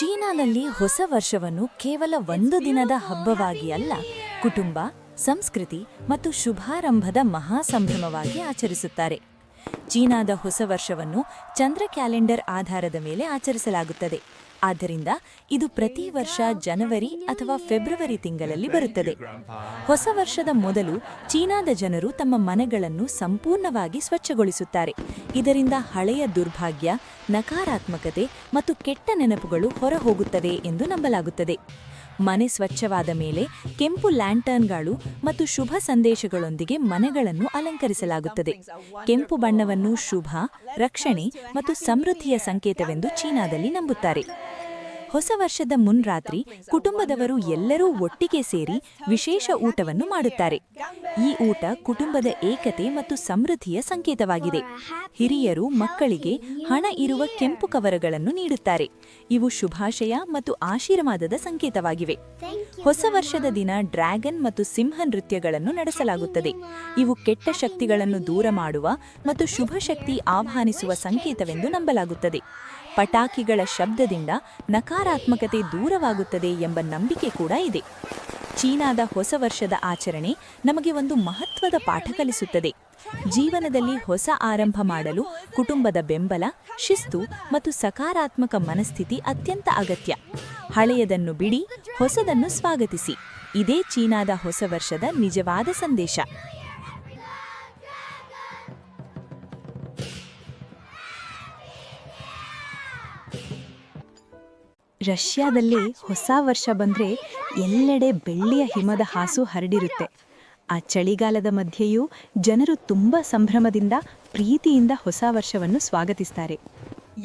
ಚೀನಾದಲ್ಲಿ ಹೊಸ ವರ್ಷವನ್ನು ಕೇವಲ ಒಂದು ದಿನದ ಹಬ್ಬವಾಗಿ ಅಲ್ಲ, ಕುಟುಂಬ, ಸಂಸ್ಕೃತಿ ಮತ್ತು ಶುಭಾರಂಭದ ಮಹಾ ಸಂಭ್ರಮವಾಗಿ ಆಚರಿಸುತ್ತಾರೆ. ಚೀನಾದ ಹೊಸ ವರ್ಷವನ್ನು ಚಂದ್ರ ಕ್ಯಾಲೆಂಡರ್ ಆಧಾರದ ಮೇಲೆ ಆಚರಿಸಲಾಗುತ್ತದೆ. ಆದ್ದರಿಂದ ಇದು ಪ್ರತಿ ವರ್ಷ ಜನವರಿ ಅಥವಾ ಫೆಬ್ರವರಿ ತಿಂಗಳಲ್ಲಿ ಬರುತ್ತದೆ. ಹೊಸ ವರ್ಷದ ಮೊದಲು ಚೀನಾದ ಜನರು ತಮ್ಮ ಮನೆಗಳನ್ನು ಸಂಪೂರ್ಣವಾಗಿ ಸ್ವಚ್ಛಗೊಳಿಸುತ್ತಾರೆ. ಇದರಿಂದ ಹಳೆಯ ದುರ್ಭಾಗ್ಯ, ನಕಾರಾತ್ಮಕತೆ ಮತ್ತು ಕೆಟ್ಟ ನೆನಪುಗಳು ಹೊರಹೋಗುತ್ತದೆ ಎಂದು ನಂಬಲಾಗುತ್ತದೆ. ಮನೆ ಸ್ವಚ್ಛವಾದ ಮೇಲೆ ಕೆಂಪು ಲ್ಯಾಂಟರ್ನ್ಗಳು ಮತ್ತು ಶುಭ ಸಂದೇಶಗಳೊಂದಿಗೆ ಮನೆಗಳನ್ನು ಅಲಂಕರಿಸಲಾಗುತ್ತದೆ. ಕೆಂಪು ಬಣ್ಣವನ್ನು ಶುಭ, ರಕ್ಷಣೆ ಮತ್ತು ಸಮೃದ್ಧಿಯ ಸಂಕೇತವೆಂದು ಚೀನಾದಲ್ಲಿ ನಂಬುತ್ತಾರೆ. ಹೊಸ ವರ್ಷದ ಮುನ್ರಾತ್ರಿ ಕುಟುಂಬದವರು ಎಲ್ಲರೂ ಒಟ್ಟಿಗೆ ಸೇರಿ ವಿಶೇಷ ಊಟವನ್ನು ಮಾಡುತ್ತಾರೆ. ಈ ಊಟ ಕುಟುಂಬದ ಏಕತೆ ಮತ್ತು ಸಮೃದ್ಧಿಯ ಸಂಕೇತವಾಗಿದೆ. ಹಿರಿಯರು ಮಕ್ಕಳಿಗೆ ಹಣ ಇರುವ ಕೆಂಪು ಕವರಗಳನ್ನು ನೀಡುತ್ತಾರೆ. ಇವು ಶುಭಾಶಯ ಮತ್ತು ಆಶೀರ್ವಾದದ ಸಂಕೇತವಾಗಿವೆ. ಹೊಸ ವರ್ಷದ ದಿನ ಡ್ರ್ಯಾಗನ್ ಮತ್ತು ಸಿಂಹ ನೃತ್ಯಗಳನ್ನು ನಡೆಸಲಾಗುತ್ತದೆ. ಇವು ಕೆಟ್ಟ ಶಕ್ತಿಗಳನ್ನು ದೂರ ಮಾಡುವ ಮತ್ತು ಶುಭ ಶಕ್ತಿ ಆಹ್ವಾನಿಸುವ ಸಂಕೇತವೆಂದು ನಂಬಲಾಗುತ್ತದೆ. ಪಟಾಕಿಗಳ ಶಬ್ದದಿಂದ ನಕಾರಾತ್ಮಕತೆ ದೂರವಾಗುತ್ತದೆ ಎಂಬ ನಂಬಿಕೆ ಕೂಡ ಇದೆ. ಚೀನಾದ ಹೊಸ ವರ್ಷದ ಆಚರಣೆ ನಮಗೆ ಒಂದು ಮಹತ್ವದ ಪಾಠ ಕಲಿಸುತ್ತದೆ. ಜೀವನದಲ್ಲಿ ಹೊಸ ಆರಂಭ ಮಾಡಲು ಕುಟುಂಬದ ಬೆಂಬಲ, ಶಿಸ್ತು ಮತ್ತು ಸಕಾರಾತ್ಮಕ ಮನಸ್ಥಿತಿ ಅತ್ಯಂತ ಅಗತ್ಯ. ಹಳೆಯದನ್ನು ಬಿಡಿ, ಹೊಸದನ್ನು ಸ್ವಾಗತಿಸಿ. ಇದೇ ಚೀನಾದ ಹೊಸ ವರ್ಷದ ನಿಜವಾದ ಸಂದೇಶ. ರಷ್ಯಾದಲ್ಲಿ ಹೊಸ ವರ್ಷ ಬಂದರೆ ಎಲ್ಲೆಡೆ ಬೆಳ್ಳಿಯ ಹಿಮದ ಹಾಸು ಹರಡಿರುತ್ತೆ. ಆ ಚಳಿಗಾಲದ ಮಧ್ಯೆಯೂ ಜನರು ತುಂಬ ಸಂಭ್ರಮದಿಂದ, ಪ್ರೀತಿಯಿಂದ ಹೊಸ ವರ್ಷವನ್ನು ಸ್ವಾಗತಿಸ್ತಾರೆ.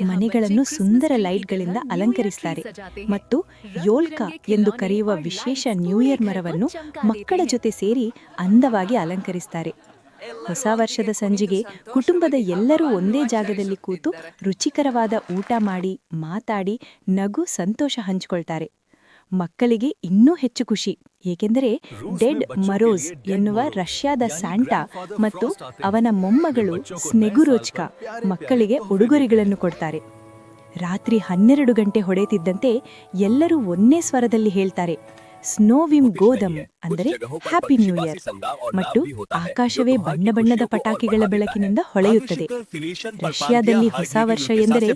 ಮನೆಗಳನ್ನು ಸುಂದರ ಲೈಟ್ಗಳಿಂದ ಅಲಂಕರಿಸ್ತಾರೆ ಮತ್ತು ಯೋಲ್ಕಾ ಎಂದು ಕರೆಯುವ ವಿಶೇಷ ನ್ಯೂ ಇಯರ್ ಮರವನ್ನು ಮಕ್ಕಳ ಜೊತೆ ಸೇರಿ ಅಂದವಾಗಿ ಅಲಂಕರಿಸ್ತಾರೆ. ಹೊಸ ವರ್ಷದ ಸಂಜಿಗೆ ಕುಟುಂಬದ ಎಲ್ಲರೂ ಒಂದೇ ಜಾಗದಲ್ಲಿ ಕೂತು ರುಚಿಕರವಾದ ಊಟ ಮಾಡಿ, ಮಾತಾಡಿ, ನಗು ಸಂತೋಷ ಹಂಚಿಕೊಳ್ತಾರೆ. ಮಕ್ಕಳಿಗೆ ಇನ್ನೂ ಹೆಚ್ಚು ಖುಷಿ. ಏಕೆಂದರೆ ಡೆಡ್ ಮರೋಸ್ ಎನ್ನುವ ರಷ್ಯಾದ ಸ್ಯಾಂಟಾ ಮತ್ತು ಅವನ ಮೊಮ್ಮಗಳು ಸ್ನೆಗುರೋಚ್ಕ ಮಕ್ಕಳಿಗೆ ಉಡುಗೊರೆಗಳನ್ನು ಕೊಡ್ತಾರೆ. ರಾತ್ರಿ ಹನ್ನೆರಡು ಗಂಟೆ ಹೊಡೆಯುತ್ತಿದ್ದಂತೆ ಎಲ್ಲರೂ ಒಂದೇ ಸ್ವರದಲ್ಲಿ ಹೇಳ್ತಾರೆ. ಸ್ನೋವಿಮ್ ಗೋದಮ್ ಅಂದರೆ ಹ್ಯಾಪಿ ನ್ಯೂ ಇಯರ್ ಮತ್ತು ಆಕಾಶವೇ ಬಣ್ಣ ಬಣ್ಣದ ಪಟಾಕಿಗಳ ಬೆಳಕಿನಿಂದ ಹೊಳೆಯುತ್ತದೆ. ರಷ್ಯಾದಲ್ಲಿ ಹೊಸ ವರ್ಷ ಎಂದರೆ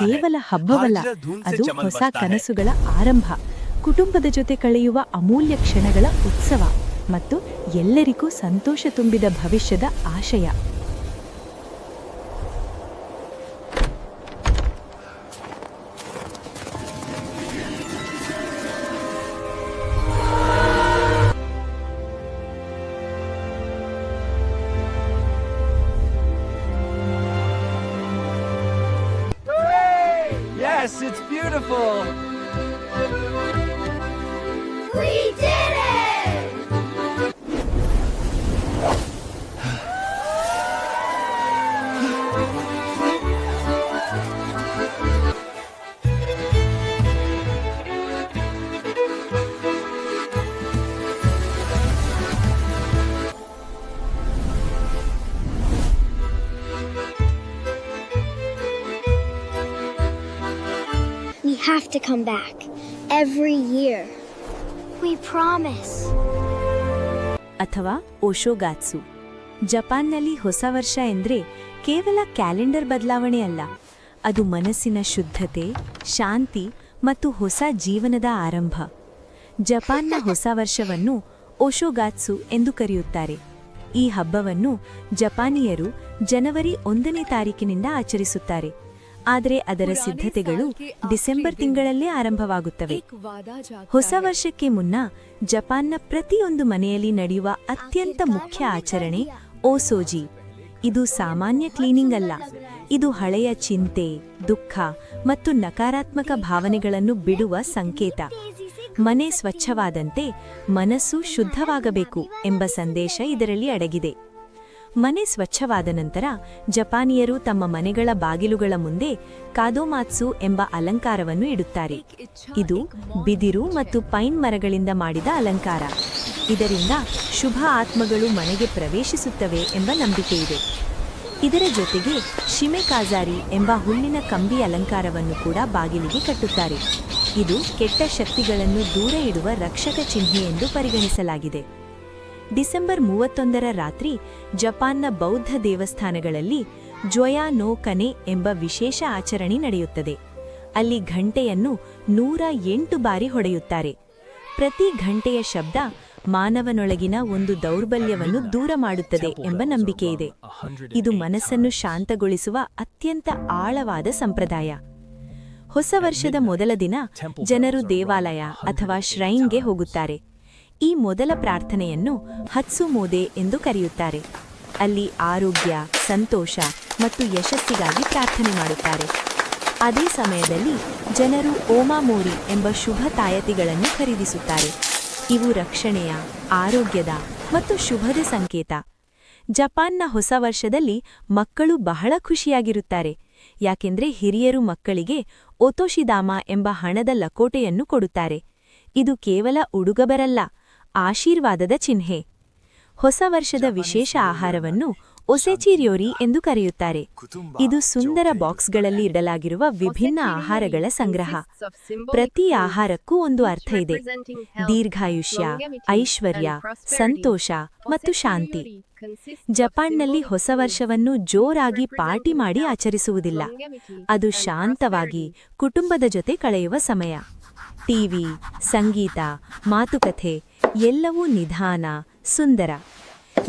ಕೇವಲ ಹಬ್ಬವಲ್ಲ ಅದು ಹೊಸ ಕನಸುಗಳ ಆರಂಭ. ಕುಟುಂಬದ ಜೊತೆ ಕಳೆಯುವ ಅಮೂಲ್ಯ ಕ್ಷಣಗಳ ಉತ್ಸವ ಮತ್ತು ಎಲ್ಲರಿಗೂ ಸಂತೋಷ ತುಂಬಿದ ಭವಿಷ್ಯದ ಆಶಯ. Have to come back every year. We promise. ಅಥವಾ ಓಶೋಗಾತ್ಸು ಜಪಾನ್ನಲ್ಲಿ ಹೊಸ ವರ್ಷ ಎಂದ್ರೆ ಕೇವಲ ಕ್ಯಾಲೆಂಡರ್ ಬದಲಾವಣೆ ಅಲ್ಲ. ಅದು ಮನಸ್ಸಿನ ಶುದ್ಧತೆ, ಶಾಂತಿ ಮತ್ತು ಹೊಸ ಜೀವನದ ಆರಂಭ. ಜಪಾನ್ನ ಹೊಸ ವರ್ಷವನ್ನು ಓಶೋಗಾತ್ಸು ಎಂದು ಕರೆಯುತ್ತಾರೆ. ಈ ಹಬ್ಬವನ್ನು ಜಪಾನಿಯರು ಜನವರಿ ಒಂದನೇ ತಾರೀಕಿನಿಂದ ಆಚರಿಸುತ್ತಾರೆ. ಆದರೆ ಅದರ ಸಿದ್ಧತೆಗಳು ಡಿಸೆಂಬರ್ ತಿಂಗಳಲ್ಲೇ ಆರಂಭವಾಗುತ್ತವೆ. ಹೊಸ ವರ್ಷಕ್ಕೆ ಮುನ್ನ ಜಪಾನ್ನ ಪ್ರತಿಯೊಂದು ಮನೆಯಲ್ಲಿ ನಡೆಯುವ ಅತ್ಯಂತ ಮುಖ್ಯ ಆಚರಣೆ ಓಸೋಜಿ. ಇದು ಸಾಮಾನ್ಯ ಕ್ಲೀನಿಂಗ್ ಅಲ್ಲ. ಇದು ಹಳೆಯ ಚಿಂತೆ ದುಃಖ ಮತ್ತು ನಕಾರಾತ್ಮಕ ಭಾವನೆಗಳನ್ನು ಬಿಡುವ ಸಂಕೇತ. ಮನೆ ಸ್ವಚ್ಛವಾದಂತೆ ಮನಸ್ಸು ಶುದ್ಧವಾಗಬೇಕು ಎಂಬ ಸಂದೇಶ ಇದರಲ್ಲಿ ಅಡಗಿದೆ. ಮನೆ ಸ್ವಚ್ಛವಾದ ನಂತರ ಜಪಾನಿಯರು ತಮ್ಮ ಮನೆಗಳ ಬಾಗಿಲುಗಳ ಮುಂದೆ ಕಾದೋಮಾತ್ಸು ಎಂಬ ಅಲಂಕಾರವನ್ನು ಇಡುತ್ತಾರೆ. ಇದು ಬಿದಿರು ಮತ್ತು ಪೈನ್ ಮರಗಳಿಂದ ಮಾಡಿದ ಅಲಂಕಾರ. ಇದರಿಂದ ಶುಭ ಆತ್ಮಗಳು ಮನೆಗೆ ಪ್ರವೇಶಿಸುತ್ತವೆ ಎಂಬ ನಂಬಿಕೆ ಇದೆ. ಇದರ ಜೊತೆಗೆ ಶಿಮೆ ಕಾಜಾರಿ ಎಂಬ ಹುಲ್ಲಿನ ಕಂಬಿ ಅಲಂಕಾರವನ್ನು ಕೂಡ ಬಾಗಿಲಿಗೆ ಕಟ್ಟುತ್ತಾರೆ. ಇದು ಕೆಟ್ಟ ಶಕ್ತಿಗಳನ್ನು ದೂರ ಇಡುವ ರಕ್ಷಕ ಚಿಹ್ನೆ ಎಂದು ಪರಿಗಣಿಸಲಾಗಿದೆ. ಡಿಸೆಂಬರ್ ಮೂವತ್ತೊಂದರ ರಾತ್ರಿ ಜಪಾನ್ನ ಬೌದ್ಧ ದೇವಸ್ಥಾನಗಳಲ್ಲಿ ಜ್ವಯಾ ನೋ ಕನೆ ಎಂಬ ವಿಶೇಷ ಆಚರಣೆ ನಡೆಯುತ್ತದೆ. ಅಲ್ಲಿ ಘಂಟೆಯನ್ನು ನೂರ ಎಂಟು ಬಾರಿ ಹೊಡೆಯುತ್ತಾರೆ. ಪ್ರತಿ ಘಂಟೆಯ ಶಬ್ದ ಮಾನವನೊಳಗಿನ ಒಂದು ದೌರ್ಬಲ್ಯವನ್ನು ದೂರ ಮಾಡುತ್ತದೆ ಎಂಬ ನಂಬಿಕೆಯಿದೆ. ಇದು ಮನಸ್ಸನ್ನು ಶಾಂತಗೊಳಿಸುವ ಅತ್ಯಂತ ಆಳವಾದ ಸಂಪ್ರದಾಯ. ಹೊಸ ವರ್ಷದ ಮೊದಲ ದಿನ ಜನರು ದೇವಾಲಯ ಅಥವಾ ಶ್ರೈನ್ಗೆ ಹೋಗುತ್ತಾರೆ. ಈ ಮೊದಲ ಪ್ರಾರ್ಥನೆಯನ್ನು ಹತ್ಸುಮೋದೆ ಎಂದು ಕರೆಯುತ್ತಾರೆ. ಅಲ್ಲಿ ಆರೋಗ್ಯ, ಸಂತೋಷ ಮತ್ತು ಯಶಸ್ಸಿಗಾಗಿ ಪ್ರಾರ್ಥನೆ ಮಾಡುತ್ತಾರೆ. ಅದೇ ಸಮಯದಲ್ಲಿ ಜನರು ಓಮಾಮೋರಿ ಎಂಬ ಶುಭ ತಾಯತಿಗಳನ್ನು ಖರೀದಿಸುತ್ತಾರೆ. ಇವು ರಕ್ಷಣೆಯ, ಆರೋಗ್ಯದ ಮತ್ತು ಶುಭದ ಸಂಕೇತ. ಜಪಾನ್ನ ಹೊಸ ವರ್ಷದಲ್ಲಿ ಮಕ್ಕಳು ಬಹಳ ಖುಷಿಯಾಗಿರುತ್ತಾರೆ. ಯಾಕೆಂದ್ರೆ ಹಿರಿಯರು ಮಕ್ಕಳಿಗೆ ಒತೋಶಿದಾಮ ಎಂಬ ಹಣದ ಲಕೋಟೆಯನ್ನು ಕೊಡುತ್ತಾರೆ. ಇದು ಕೇವಲ ಉಡುಗೊಬರಲ್ಲ ಆಶೀರ್ವಾದದ ಚಿಹ್ನೆ. ಹೊಸ ವರ್ಷದ ವಿಶೇಷ ಆಹಾರವನ್ನು ಒಸೆಚಿರಿಯೋರಿ ಎಂದು ಕರೆಯುತ್ತಾರೆ. ಇದು ಸುಂದರ ಬಾಕ್ಸ್ಗಳಲ್ಲಿ ಇಡಲಾಗಿರುವ ವಿಭಿನ್ನ ಆಹಾರಗಳ ಸಂಗ್ರಹ. ಪ್ರತಿ ಆಹಾರಕ್ಕೂ ಒಂದು ಅರ್ಥ ಇದೆ. ದೀರ್ಘಾಯುಷ್ಯ ಐಶ್ವರ್ಯ ಸಂತೋಷ ಮತ್ತು ಶಾಂತಿ. ಜಪಾನ್ನಲ್ಲಿ ಹೊಸ ವರ್ಷವನ್ನು ಜೋರಾಗಿ ಪಾರ್ಟಿ ಮಾಡಿ ಆಚರಿಸುವುದಿಲ್ಲ. ಅದು ಶಾಂತವಾಗಿ ಕುಟುಂಬದ ಜೊತೆ ಕಳೆಯುವ ಸಮಯ. ಟಿವಿ ಸಂಗೀತ ಮಾತುಕತೆ ಎಲ್ಲವೂ ನಿಧಾನ, ಸುಂದರ.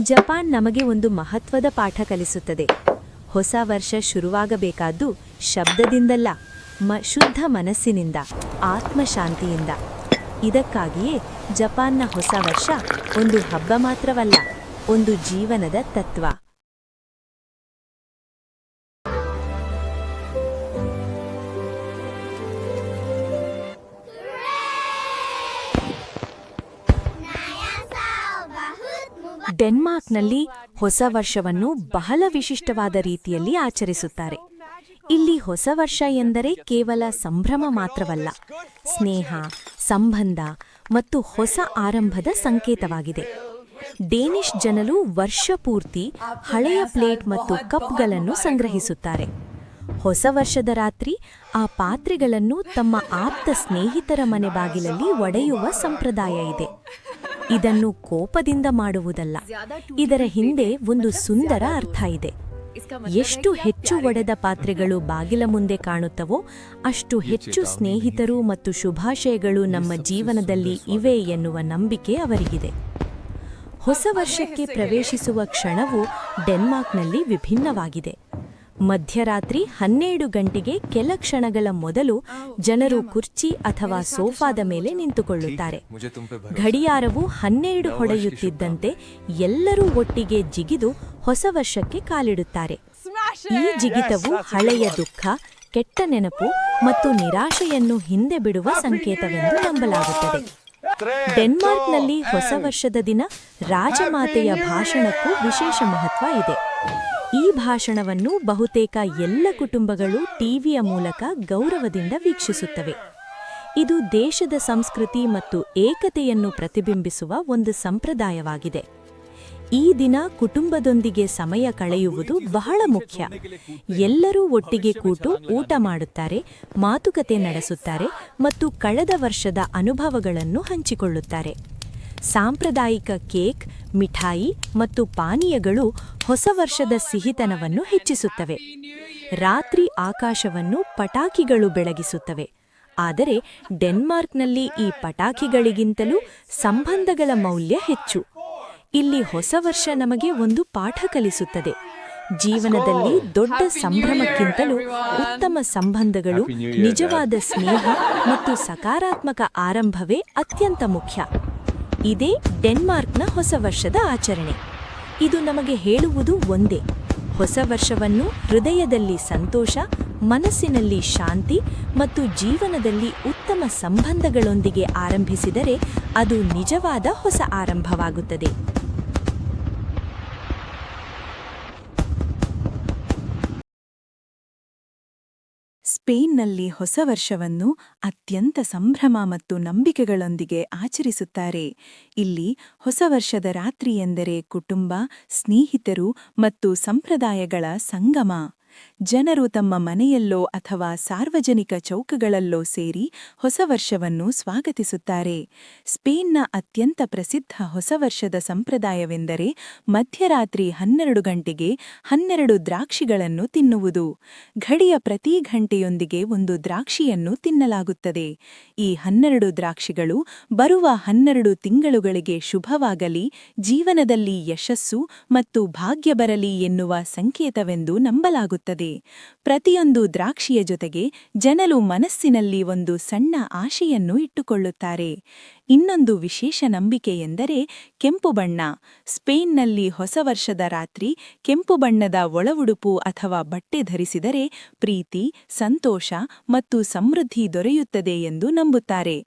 ಜಪಾನ್ ನಮಗೆ ಒಂದು ಮಹತ್ವದ ಪಾಠ ಕಲಿಸುತ್ತದೆ. ಹೊಸ ವರ್ಷ ಶುರುವಾಗಬೇಕಾದ್ದು ಶಬ್ದದಿಂದಲ್ಲ, ಮ, ಶುದ್ಧ ಮನಸ್ಸಿನಿಂದ, ಆತ್ಮಶಾಂತಿಯಿಂದ. ಇದಕ್ಕಾಗಿಯೇ ಜಪಾನ್ನ ಹೊಸ ವರ್ಷ ಒಂದು ಹಬ್ಬ ಮಾತ್ರವಲ್ಲ, ಒಂದು ಜೀವನದ ತತ್ವ. ಡೆನ್ಮಾರ್ಕ್ನಲ್ಲಿ ಹೊಸ ವರ್ಷವನ್ನು ಬಹಳ ವಿಶಿಷ್ಟವಾದ ರೀತಿಯಲ್ಲಿ ಆಚರಿಸುತ್ತಾರೆ. ಇಲ್ಲಿ ಹೊಸ ವರ್ಷ ಎಂದರೆ ಕೇವಲ ಸಂಭ್ರಮ ಮಾತ್ರವಲ್ಲ, ಸ್ನೇಹ, ಸಂಬಂಧ ಮತ್ತು ಹೊಸ ಆರಂಭದ ಸಂಕೇತವಾಗಿದೆ. ಡೇನಿಷ್ ಜನರು ವರ್ಷಪೂರ್ತಿ ಹಳೆಯ ಪ್ಲೇಟ್ ಮತ್ತು ಕಪ್ಗಳನ್ನು ಸಂಗ್ರಹಿಸುತ್ತಾರೆ. ಹೊಸ ವರ್ಷದ ರಾತ್ರಿ ಆ ಪಾತ್ರೆಗಳನ್ನು ತಮ್ಮ ಆಪ್ತ ಸ್ನೇಹಿತರ ಮನೆ ಬಾಗಿಲಲ್ಲಿ ಒಡೆಯುವ ಸಂಪ್ರದಾಯ ಇದೆ. ಇದನ್ನು ಕೋಪದಿಂದ ಮಾಡುವುದಲ್ಲ. ಇದರ ಹಿಂದೆ ಒಂದು ಸುಂದರ ಅರ್ಥ ಇದೆ. ಎಷ್ಟು ಹೆಚ್ಚು ಒಡೆದ ಪಾತ್ರೆಗಳು ಬಾಗಿಲ ಮುಂದೆ ಕಾಣುತ್ತವೋ, ಅಷ್ಟು ಹೆಚ್ಚು ಸ್ನೇಹಿತರು ಮತ್ತು ಶುಭಾಶಯಗಳು ನಮ್ಮ ಜೀವನದಲ್ಲಿ ಇವೆ ಎನ್ನುವ ನಂಬಿಕೆ ಅವರಿಗಿದೆ. ಹೊಸ ವರ್ಷಕ್ಕೆ ಪ್ರವೇಶಿಸುವ ಕ್ಷಣವು ಡೆನ್ಮಾರ್ಕ್ನಲ್ಲಿ ವಿಭಿನ್ನವಾಗಿದೆ. ಮಧ್ಯರಾತ್ರಿ ಹನ್ನೆರಡು ಗಂಟೆಗೆ ಕೆಲ ಕ್ಷಣಗಳ ಮೊದಲು ಜನರು ಕುರ್ಚಿ ಅಥವಾ ಸೋಫಾದ ಮೇಲೆ ನಿಂತುಕೊಳ್ಳುತ್ತಾರೆ. ಗಡಿಯಾರವು ಹನ್ನೆರಡು ಹೊಡೆಯುತ್ತಿದ್ದಂತೆ ಎಲ್ಲರೂ ಒಟ್ಟಿಗೆ ಜಿಗಿದು ಹೊಸ ವರ್ಷಕ್ಕೆ ಕಾಲಿಡುತ್ತಾರೆ. ಈ ಜಿಗಿತವು ಹಳೆಯ ದುಃಖ, ಕೆಟ್ಟ ನೆನಪು ಮತ್ತು ನಿರಾಶೆಯನ್ನು ಹಿಂದೆ ಬಿಡುವ ಸಂಕೇತವೆಂದು ನಂಬಲಾಗುತ್ತದೆ. ಡೆನ್ಮಾರ್ಕ್ನಲ್ಲಿ ಹೊಸ ವರ್ಷದ ದಿನ ರಾಜಮಾತೆಯ ಭಾಷಣಕ್ಕೂ ವಿಶೇಷ ಮಹತ್ವ ಇದೆ. ಈ ಭಾಷಣವನ್ನು ಬಹುತೇಕ ಎಲ್ಲ ಕುಟುಂಬಗಳು ಟಿವಿಯ ಮೂಲಕ ಗೌರವದಿಂದ ವೀಕ್ಷಿಸುತ್ತವೆ. ಇದು ದೇಶದ ಸಂಸ್ಕೃತಿ ಮತ್ತು ಏಕತೆಯನ್ನು ಪ್ರತಿಬಿಂಬಿಸುವ ಒಂದು ಸಂಪ್ರದಾಯವಾಗಿದೆ. ಈ ದಿನ ಕುಟುಂಬದೊಂದಿಗೆ ಸಮಯ ಕಳೆಯುವುದು ಬಹಳ ಮುಖ್ಯ. ಎಲ್ಲರೂ ಒಟ್ಟಿಗೆ ಕೂಟು ಊಟ ಮಾಡುತ್ತಾರೆ, ಮಾತುಕತೆ ನಡೆಸುತ್ತಾರೆ ಮತ್ತು ಕಳೆದ ವರ್ಷದ ಅನುಭವಗಳನ್ನು ಹಂಚಿಕೊಳ್ಳುತ್ತಾರೆ. ಸಾಂಪ್ರದಾಯಿಕ ಕೇಕ್ ಮಿಠಾಯಿ ಮತ್ತು ಪಾನೀಯಗಳು ಹೊಸ ವರ್ಷದ ಸಿಹಿತನವನ್ನು ಹೆಚ್ಚಿಸುತ್ತವೆ. ರಾತ್ರಿ ಆಕಾಶವನ್ನು ಪಟಾಕಿಗಳು ಬೆಳಗಿಸುತ್ತವೆ. ಆದರೆ ಡೆನ್ಮಾರ್ಕ್ನಲ್ಲಿ ಈ ಪಟಾಕಿಗಳಿಗಿಂತಲೂ ಸಂಬಂಧಗಳ ಮೌಲ್ಯ ಹೆಚ್ಚು. ಇಲ್ಲಿ ಹೊಸ ವರ್ಷ ನಮಗೆ ಒಂದು ಪಾಠ ಕಲಿಸುತ್ತದೆ. ಜೀವನದಲ್ಲಿ ದೊಡ್ಡ ಸಂಭ್ರಮಕ್ಕಿಂತಲೂ ಉತ್ತಮ ಸಂಬಂಧಗಳು ನಿಜವಾದ ಸ್ನೇಹ ಮತ್ತು ಸಕಾರಾತ್ಮಕ ಆರಂಭವೇ ಅತ್ಯಂತ ಮುಖ್ಯ. ಇದೇ ಡೆನ್ಮಾರ್ಕ್ನ ಹೊಸ ವರ್ಷದ ಆಚರಣೆ. ಇದು ನಮಗೆ ಹೇಳುವುದು ಒಂದೇ. ಹೊಸ ವರ್ಷವನ್ನು ಹೃದಯದಲ್ಲಿ ಸಂತೋಷ, ಮನಸ್ಸಿನಲ್ಲಿ ಶಾಂತಿ ಮತ್ತು ಜೀವನದಲ್ಲಿ ಉತ್ತಮ ಸಂಬಂಧಗಳೊಂದಿಗೆ ಆರಂಭಿಸಿದರೆ ಅದು ನಿಜವಾದ ಹೊಸ ಆರಂಭವಾಗುತ್ತದೆ. ಸ್ಪೇನ್ನಲ್ಲಿ ಹೊಸ ವರ್ಷವನ್ನು ಅತ್ಯಂತ ಸಂಭ್ರಮ ಮತ್ತು ನಂಬಿಕೆಗಳೊಂದಿಗೆ ಆಚರಿಸುತ್ತಾರೆ. ಇಲ್ಲಿ ಹೊಸ ವರ್ಷದ ರಾತ್ರಿ ಎಂದರೆ ಕುಟುಂಬ, ಸ್ನೇಹಿತರು ಮತ್ತು ಸಂಪ್ರದಾಯಗಳ ಸಂಗಮ. ಜನರು ತಮ್ಮ ಮನೆಯಲ್ಲೋ ಅಥವಾ ಸಾರ್ವಜನಿಕ ಚೌಕಗಳಲ್ಲೋ ಸೇರಿ ಹೊಸ ವರ್ಷವನ್ನು ಸ್ವಾಗತಿಸುತ್ತಾರೆ. ಸ್ಪೇನ್ನ ಅತ್ಯಂತ ಪ್ರಸಿದ್ಧ ಹೊಸ ವರ್ಷದ ಸಂಪ್ರದಾಯವೆಂದರೆ ಮಧ್ಯರಾತ್ರಿ ಹನ್ನೆರಡು ಗಂಟೆಗೆ ಹನ್ನೆರಡು ದ್ರಾಕ್ಷಿಗಳನ್ನು ತಿನ್ನುವುದು. ಘಡಿಯ ಪ್ರತಿ ಘಂಟೆಯೊಂದಿಗೆ ಒಂದು ದ್ರಾಕ್ಷಿಯನ್ನು ತಿನ್ನಲಾಗುತ್ತದೆ. ಈ ಹನ್ನೆರಡು ದ್ರಾಕ್ಷಿಗಳು ಬರುವ ಹನ್ನೆರಡು ತಿಂಗಳುಗಳಿಗೆ ಶುಭವಾಗಲಿ, ಜೀವನದಲ್ಲಿ ಯಶಸ್ಸು ಮತ್ತು ಭಾಗ್ಯ ಬರಲಿ ಎನ್ನುವ ಸಂಕೇತವೆಂದು ನಂಬಲಾಗುತ್ತದೆ. ಪ್ರತಿಯೊಂದು ದ್ರಾಕ್ಷಿಯ ಜೊತೆಗೆ ಜನರು ಮನಸ್ಸಿನಲ್ಲಿ ಒಂದು ಸಣ್ಣ ಆಶೆಯನ್ನು ಇಟ್ಟುಕೊಳ್ಳುತ್ತಾರೆ. ಇನ್ನೊಂದು ವಿಶೇಷ ನಂಬಿಕೆ ಎಂದರೆ ಕೆಂಪು ಬಣ್ಣ. ಸ್ಪೇನ್ನಲ್ಲಿ ಹೊಸ ವರ್ಷದ ರಾತ್ರಿ ಕೆಂಪು ಬಣ್ಣದ ಒಳವುಡುಪು ಅಥವಾ ಬಟ್ಟೆ ಧರಿಸಿದರೆ ಪ್ರೀತಿ, ಸಂತೋಷ ಮತ್ತು ಸಮೃದ್ಧಿ ದೊರೆಯುತ್ತದೆ ಎಂದು ನಂಬುತ್ತಾರೆ.